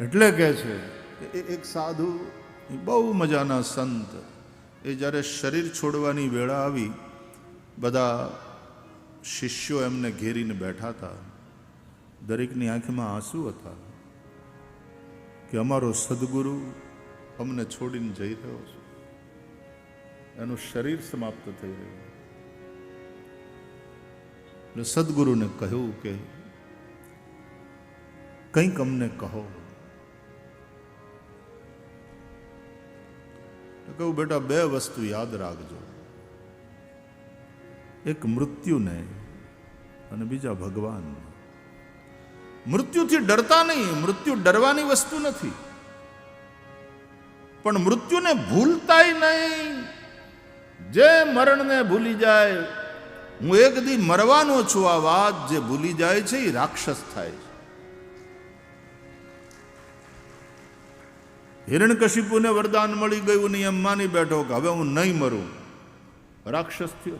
એટલે કહે છે એક સાધુ બહુ મજાના સંત. એ જ્યારે શરીર છોડવાની વેળા આવી બધા શિષ્યો એમને ઘેરીને બેઠા હતા. દરેકની આંખમાં આંસુ હતા કે અમારો સદગુરુ અમને છોડીને જઈ રહ્યો છે. એનું શરીર સમાપ્ત થઈ રહ્યું એટલે સદગુરુને કહ્યું કે કંઈક અમને કહો. કહું, બેટા, બે વસ્તુ યાદ રાખજો. એક મૃત્યુને અને બીજા ભગવાન મૃત્યુથી ડરતા નહીં, મૃત્યુ ડરવાની વસ્તુ નથી. પણ મૃત્યુને ભૂલતાય નહીં. જે મરણને ભૂલી જાય, હું એક દી મરવાનો છું આ વાત, જે ભૂલી જાય છે, એ રાક્ષસ થાય છે. હિરણકશિપુને વરદાન મળી ગયું નહીં એમ માની બેઠો કે હવે હું નહીં મરું. રાક્ષસ થયો.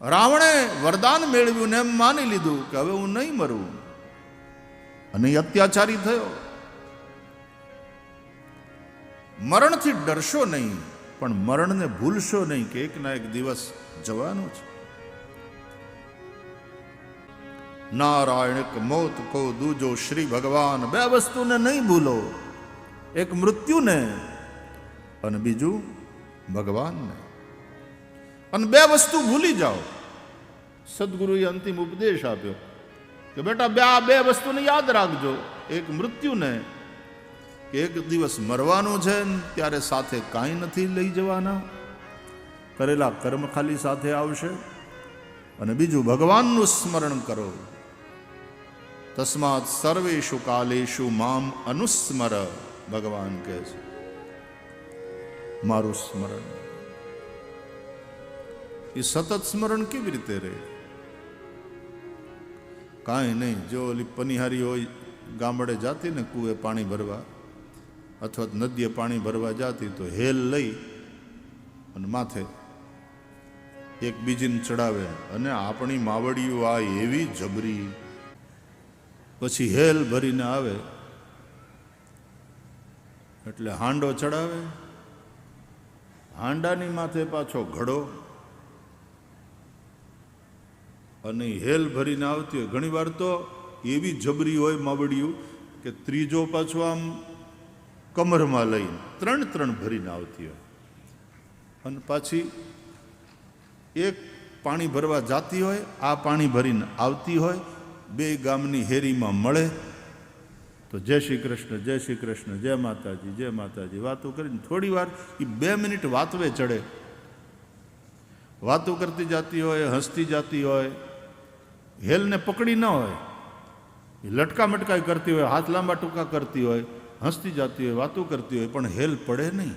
રાવણે વરદાન મેળવ્યું ને એમ માની લીધું કે હવે હું નહીં મરું. અને અત્યાચારી થયો. મરણથી ડરશો નહીં, પણ મરણને ભૂલશો નહીં કે એક ના એક દિવસ જવાનું છે. નારાયણિક મોત કો દૂજો શ્રી ભગવાન. બે વસ્તુને નહીં ભૂલો, એક મૃત્યુને અને બીજું ભગવાનને. અને બે વસ્તુ ભૂલી જાઓ. સદગુરુએ અંતિમ ઉપદેશ આપ્યો કે બેટા, બે આ બે વસ્તુને યાદ રાખજો. એક મૃત્યુને કે એક દિવસ મરવાનું છે ત્યારે સાથે કાંઈ નથી લઈ જવાના. કરેલા કર્મ ખાલી સાથે આવશે અને બીજું ભગવાનનું સ્મરણ કરો. તસ્માત સર્વેશુ કાલેશુ મામ અનુસ્મર, ભગવાન કહે છે. મારું સ્મરણ. એ સતત સ્મરણ કેવી રીતે રહે? કાંઈ નહીં, જો ઓલી પનિહારી હોય, ગામડે જાતી ને કૂએ પાણી ભરવા, અથવા નદીએ પાણી ભરવા જાતી, તો હેલ લઈ અને માથે એક બીજીને ચડાવે. અને આપણી માવડીઓ આ એવી જબરી પછી હેલ ભરીને આવે. એટલે હાંડો ચડાવે. હાંડાની માથે પાછો ઘડો. અને હેલ ભરીને આવતી હોય. ઘણી વાર તો એવી જબરી હોય માવડિયું કે ત્રીજો પાછો આમ કમરમાં લઈને ત્રણ ત્રણ ભરીને આવતી હોય. અને પાછી એક પાણી ભરવા જાતી હોય, આ પાણી ભરીને આવતી હોય બે ગામની હેરીમાં મળે. તો જય શ્રી કૃષ્ણ, જય શ્રી કૃષ્ણ, જય માતાજી જય માતાજી. વાતો કરીને થોડી વાર એ બે મિનિટ વાતવે ચડે. વાતો કરતી જાતી હોય, હસતી જાતી હોય, હેલને પકડી ન હોય એ લટકા મટકાઈ કરતી હોય, હાથ લાંબા ટૂંકા કરતી હોય, હસતી જાતી હોય, વાતો કરતી હોય, પણ હેલ પડે નહીં.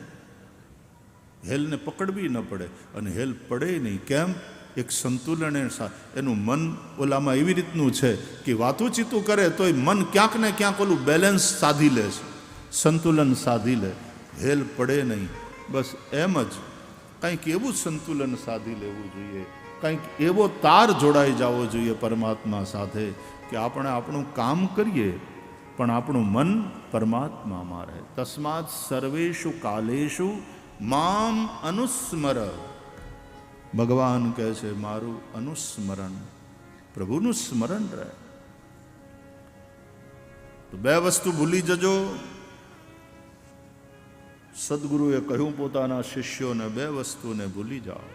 હેલને પકડવી ન પડે અને હેલ પડે નહીં. કેમ? એક સંતુલન એનું મન ઓલામાં એવી રીતનું છે કે વાતું ચીતું કરે તોય મન ક્યાંક ને ક્યાંક ઓલું બેલેન્સ સાધી લે છે. સંતુલન સાધી લે. હેલ પડે નહીં. બસ એમ જ. કંઈક એવું સંતુલન સાધી લેવું જોઈએ. કંઈક એવો તાર જોડાઈ જવો જોઈએ પરમાત્મા સાથે કે આપણે આપણું કામ કરીએ, પણ આપણું મન પરમાત્મામાં રહે. તસ્માત સર્વેશુ કાલેશુ મામ અનુસ્મર. ભગવાન કહે છે, મારું અનુસ્મરણ. પ્રભુનું સ્મરણ રહે. તો બે વસ્તુ ભૂલી જજો. સદગુરુએ કહ્યું, પોતાના શિષ્યોને બે વસ્તુને ભૂલી જાઓ.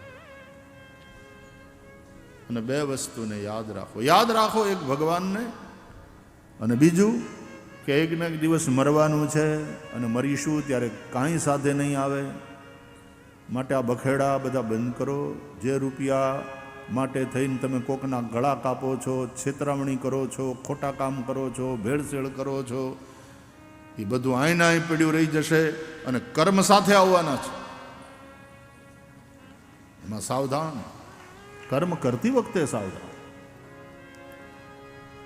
અને બે વસ્તુને યાદ રાખો. યાદ રાખો એક ભગવાનને અને બીજું કે એક ને એક દિવસ મરવાનું છે અને મરીશું ત્યારે કાંઈ સાથે નહીં આવે. માટે આ બખેડા બધા બંધ કરો. જે રૂપિયા માટે થઈને તમે કોકના ગળા કાપો છો, છેતરામણી કરો છો, ખોટા કામ કરો છો, ભેળસેળ કરો છો, એ બધું આઈના અહીં પડ્યું રહી જશે અને કર્મ સાથે આવવાના છે. એમાં સાવધાન. કર્મ કરતી વખતે સાવધાન.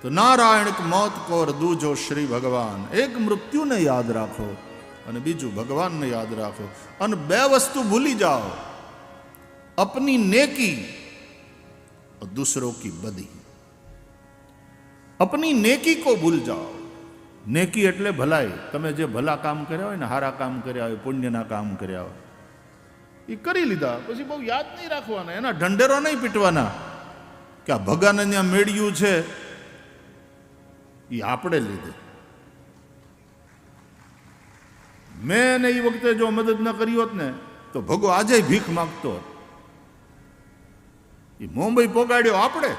તો નારાયણ મોત કોર દૂજો શ્રી ભગવાન. એક મૃત્યુને યાદ રાખો. અને બીજું, ભગવાનને યાદ રાખો. અને બે વસ્તુ ભૂલી જાઓ. અપની નેકી દુસરો કી બદી. અપની નેકી કો ભૂલ જાઓ. નેકી એટલે ભલાઈ. તમે જે ભલા કામ કર્યા હોય ને, હારા કામ કર્યા હોય, પુણ્યના કામ કર્યા હોય, એ કરી લીધા. પછી બહુ યાદ નહીં રાખવાના. એના ઢંઢેરો નહીં પીટવાના. કે આ ભગાને ત્યાં મેળ્યું છે, એ આપણે લીધે. મેં એને એ વખતે જો મદદ ન કરી હોત ને, તો ભગો આજે ભીખ માગતો હોત. એ મુંબઈ પોગાડ્યો આપણે.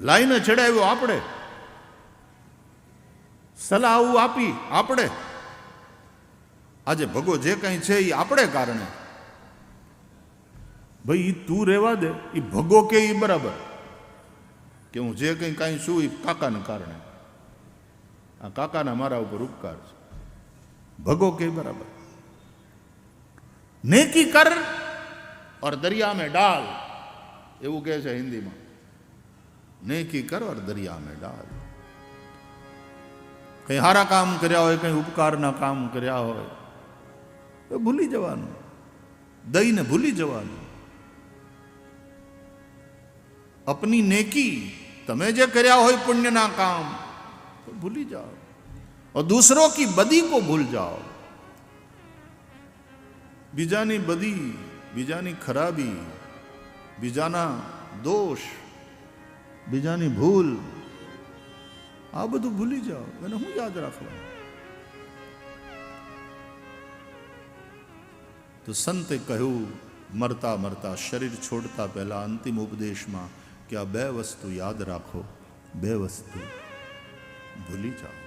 લાઈને ચડાવ્યો આપણે. સલાહ આપી આપણે. આજે ભગો જે કંઈ છે એ આપણે કારણે. ભાઈ એ તું રહેવા દે એ ભગો કે એ બરાબર? કે હું જે કંઈ કાંઈ છું એ કાકાને કારણે. આ કાકાના મારા ઉપર ઉપકાર છે. ભગો કે બરાબર નેકી કર और दरिया में डाल એવું કહે છે હિન્દીમાં નેકી કર और દરિયા में डाल કંઈ સારા કામ કર્યા હોય કંઈ ઉપકારના કામ કર્યા હોય તો ભૂલી જવાનું દઈને ભૂલી જવાનું અપની નેકી તમે જે કર્યા હોય પુણ્યના કામ તો ભૂલી જાઓ और दूसरों की बदी को भूल जाओ બીજાની બદી બીજાની ખરાબી બીજાના દોષ બીજાની ભૂલ આ બધું ભૂલી જાઓ એને હું યાદ રાખવાનું તો સંતે કહ્યું મરતા મરતા શરીર છોડતા પહેલા અંતિમ ઉપદેશમાં કે આ બે વસ્તુ યાદ રાખો બે વસ્તુ ભૂલી જાઓ